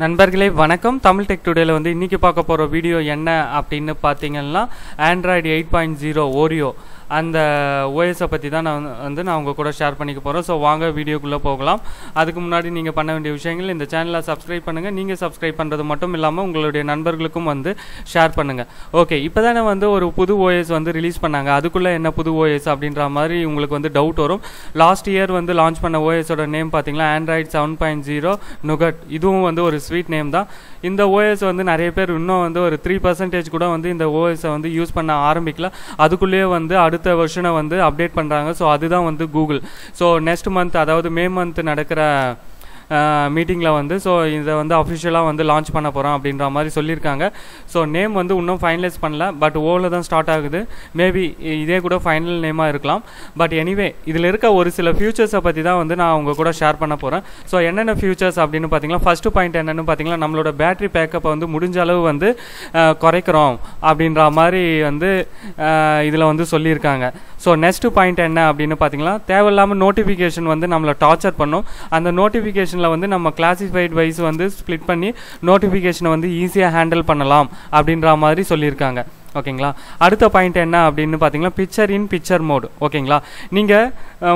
நண்பர்களே வணக்கம். தமிழ் டெக் டுடேல வந்து இன்னைக்கு பார்க்க போகிற வீடியோ என்ன அப்படின்னு பார்த்தீங்கன்னா Android eight point zero Oreo அந்த ஓஎஸை பற்றி தான் நான் வந்து- நான் உங்கள் கூட ஷேர் பண்ணிக்க போகிறேன் ஸோ வாங்க வீடியோக்குள்ளே போகலாம். அதுக்கு முன்னாடி நீங்கள் பண்ண வேண்டிய விஷயங்கள் இந்த சேனலை சப்ஸ்கிரைப் பண்ணுங்கள் நீங்கள் சப்ஸ்கிரைப் பண்ணுறது மட்டும் இல்லாமல் உங்களுடைய நண்பர்களுக்கும் வந்து ஷேர் பண்ணுங்கள் ஓகே இப்போ தானே வந்து ஒரு புது ஓஎஸ் வந்து ரிலீஸ் பண்ணாங்க. அதுக்குள்ளே என்ன புது ஓஎஸ் அப்படின்ற மாதிரி உங்களுக்கு வந்து டவுட் வரும். லாஸ்ட் இயர் வந்து லான்ச் பண்ண ஓஎஸோட நேம் பார்த்தீங்கன்னா Android seven point zero Nougat இதுவும் வந்து ஒரு ஸ்வீட் நேம் தான். இந்த ஓஎஸ் வந்து நிறைய பேர் இன்னும் வந்து ஒரு த்ரீ பர்சன்டேஜ் கூட வந்து இந்த ஓஎஸை வந்து யூஸ் பண்ண ஆரம்பிக்கல. அதுக்குள்ளேயே வந்து அடுத்த வெர்ஷனை வந்து அப்டேட் பண்ணுறாங்க ஸோ அதுதான் வந்து கூகுள் ஸோ நெக்ஸ்ட் மந்த் அதாவது மே மந்த் நடக்கிற மீட்டிங்கில் வந்து ஸோ இதை வந்து அஃபிஷியலாக வந்து லான்ச் பண்ண போகிறோம் அப்படின்ற மாதிரி சொல்லியிருக்காங்க. ஸோ நேம் வந்து இன்னும் ஃபைனலைஸ் பண்ணல பட் ஓவில் தான் ஸ்டார்ட் ஆகுது. மேபி இதே கூட ஃபைனல் நேமாக இருக்கலாம். பட் எனிவே இதில் இருக்க ஒரு சில ஃபியூச்சர்ஸை பற்றி தான் வந்து நான் உங்கள் கூட ஷேர் பண்ண போகிறேன் ஸோ என்னென்ன ஃபியூச்சர்ஸ் அப்படின்னு பார்த்தீங்கன்னா ஃபஸ்ட்டு பாயிண்ட் என்னென்னு பார்த்தீங்கன்னா நம்மளோட பேட்டரி பேக்கப்பை வந்து முடிஞ்ச அளவு வந்து குறைக்கிறோம் அப்படின்ற மாதிரி வந்து இதில் வந்து சொல்லியிருக்காங்க. ஸோ நெக்ஸ்ட் பாயிண்ட் என்ன அப்படின்னு பார்த்தீங்கன்னா தேவையில்லாமல் நோட்டிஃபிகேஷன் வந்து நம்மளை டார்ச்சர் பண்ணும். அந்த நோட்டிஃபிகேஷன் நோட்டிஃபிகேஷனில் வந்து நம்ம கிளாசிஃபைட் வைஸ் வந்து ஸ்ப்ளிட் பண்ணி நோட்டிஃபிகேஷனை வந்து ஈஸியாக ஹேண்டில் பண்ணலாம் அப்படின்ற மாதிரி சொல்லியிருக்காங்க. ஓகேங்களா? அடுத்த பாயிண்ட் என்ன அப்படின்னு பார்த்தீங்கன்னா பிக்சர் இன் பிக்சர் மோட் ஓகேங்களா? நீங்கள்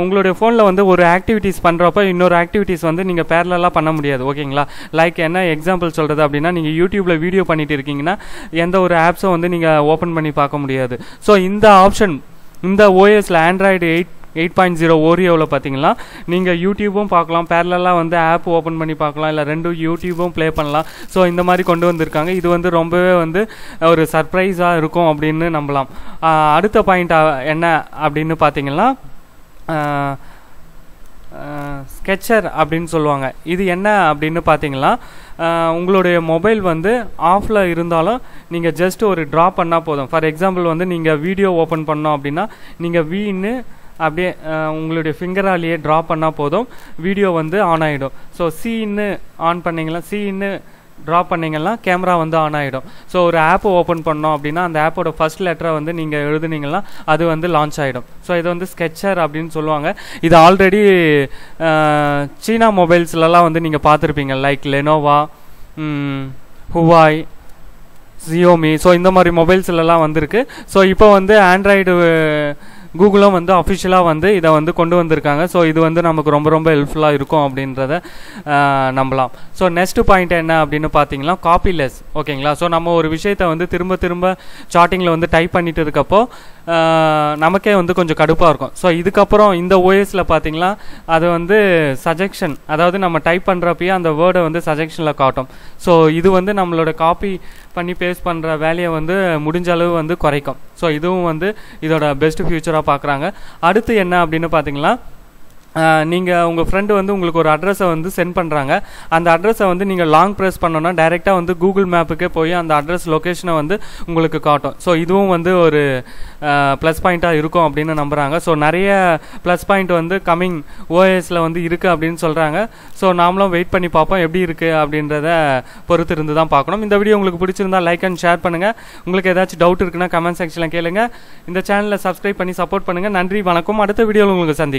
உங்களுடைய ஃபோனில் வந்து ஒரு ஆக்டிவிட்டீஸ் பண்ணுறப்ப இன்னொரு ஆக்டிவிட்டீஸ் வந்து நீங்கள் பேரலாக பண்ண முடியாது. ஓகேங்களா? லைக் என்ன எக்ஸாம்பிள் சொல்கிறது அப்படின்னா நீங்கள் யூடியூப்பில் வீடியோ பண்ணிட்டு இருக்கீங்கன்னா எந்த ஒரு ஆப்ஸும் வந்து நீங்கள் ஓப்பன் பண்ணி பார்க்க முடியாது. ஸோ இந்த ஆப்ஷன் இந்த ஓஎஸில் Android eight eight point zero ஓரியோவில் பார்த்தீங்கன்னா நீங்கள் யூடியூப்பும் பார்க்கலாம் பேரலாக வந்து ஆப் ஓப்பன் பண்ணி பார்க்கலாம் இல்லை ரெண்டும் யூடியூப்பும் ப்ளே பண்ணலாம். ஸோ இந்த மாதிரி கொண்டு வந்திருக்காங்க. இது வந்து ரொம்பவே வந்து ஒரு சர்ப்ரைஸாக இருக்கும் அப்படின்னு நம்பலாம். அடுத்த பாயிண்ட் என்ன அப்படின்னு பார்த்தீங்கன்னா ஸ்கெச்சர் அப்படின்னு சொல்லுவாங்க. இது என்ன அப்படின்னு பார்த்தீங்கன்னா உங்களுடைய மொபைல் வந்து ஆஃபில் இருந்தாலும் நீங்கள் ஜஸ்ட் ஒரு ட்ரா பண்ணால் போதும். ஃபார் எக்ஸாம்பிள் வந்து நீங்கள் வீடியோ ஓப்பன் பண்ணோம் அப்படின்னா நீங்கள் வீன்னு அப்படியே உங்களுடைய ஃபிங்கராலேயே ட்ரா பண்ணால் போதும். வீடியோ வந்து ஆன் ஆகிடும் ஸோ சீன்னு ஆன் பண்ணீங்களா சீன்னு ட்ரா பண்ணீங்கன்னா கேமரா வந்து ஆன் ஆகிடும் ஸோ ஒரு ஆப் ஓப்பன் பண்ணோம் அப்படின்னா அந்த ஆப்போட ஃபர்ஸ்ட் லெட்டரை வந்து நீங்கள் எழுதுனீங்கன்னா அது வந்து லான்ச் ஆகிடும் ஸோ இது வந்து ஸ்கெச்சர் அப்படின்னு சொல்லுவாங்க. இது ஆல்ரெடி சீனா மொபைல்ஸ்லலாம் வந்து நீங்கள் பார்த்துருப்பீங்க. Like Lenovo Huawei Xiaomi so இந்த மாதிரி மொபைல்ஸ்லலாம் வந்திருக்கு. ஸோ இப்போ வந்து ஆண்ட்ராய்டு கூகுளும் வந்து அஃபிஷியலாக வந்து இதை வந்து கொண்டு வந்திருக்காங்க. ஸோ இது வந்து நமக்கு ரொம்ப ரொம்ப ஹெல்ப்ஃபுல்லாக இருக்கும் அப்படின்றத நம்பலாம். ஸோ நெக்ஸ்ட் பாயிண்ட் என்ன அப்படின்னு பார்த்தீங்கன்னா காப்பிலெஸ் ஓகேங்களா ஸோ நம்ம ஒரு விஷயத்தை வந்து திரும்ப திரும்ப சார்ட்டிங்கில் வந்து டைப் பண்ணிட்டு இருக்கப்போ நமக்கே வந்து கொஞ்சம் கடுப்பாக இருக்கும். ஸோ இதுக்கப்புறம் இந்த ஓஎஸில் பார்த்தீங்கன்னா அது வந்து சஜெக்ஷன் அதாவது நம்ம டைப் பண்ணுறப்பயே அந்த வேர்டை வந்து சஜெக்ஷனில் காட்டும். ஸோ இது வந்து நம்மளோட காப்பி பண்ணி பேஸ் பண்ணுற வேலையை வந்து முடிஞ்ச அளவு வந்து குறைக்கும். ஸோ இதுவும் வந்து இதோட பெஸ்ட் ஃபியூச்சராக பார்க்குறாங்க. அடுத்து என்ன அப்படின்னு பார்த்தீங்கன்னா நீங்கள் உங்கள் ஃப்ரெண்டு வந்து உங்களுக்கு ஒரு அட்ரஸை வந்து சென்ட் பண்ணுறாங்க அந்த அட்ரஸை வந்து நீங்கள் லாங் ப்ரெஸ் பண்ணோன்னா டைரெக்டாக வந்து கூகுள் மேப்புக்கே போய் அந்த அட்ரஸ் லொக்கேஷனை வந்து உங்களுக்கு காட்டும். ஸோ இதுவும் வந்து ஒரு ப்ளஸ் பாயிண்ட்டாக இருக்கும் அப்படின்னு நம்புகிறாங்க ஸோ நிறைய ப்ளஸ் பாயிண்ட் வந்து கம்மிங் ஓஎஸில் வந்து இருக்குது அப்படின்னு சொல்கிறாங்க ஸோ நாமளும் வெயிட் பண்ணி பார்ப்போம் எப்படி இருக்குது அப்படின்றத பொறுத்து இருந்து தான் பார்க்கணும். இந்த வீடியோ உங்களுக்கு பிடிச்சிருந்தா லைக் அண்ட் ஷேர் பண்ணுங்கள் உங்களுக்கு ஏதாச்சும் டவுட் இருக்குன்னா கமெண்ட் செக்ஷனில் கேளுங்கள் இந்த சேனலை சப்ஸ்கிரைப் பண்ணி சப்போர்ட் பண்ணுங்கள் நன்றி வணக்கம். அடுத்த வீடியோவில் உங்களுக்கு சந்திக்கும்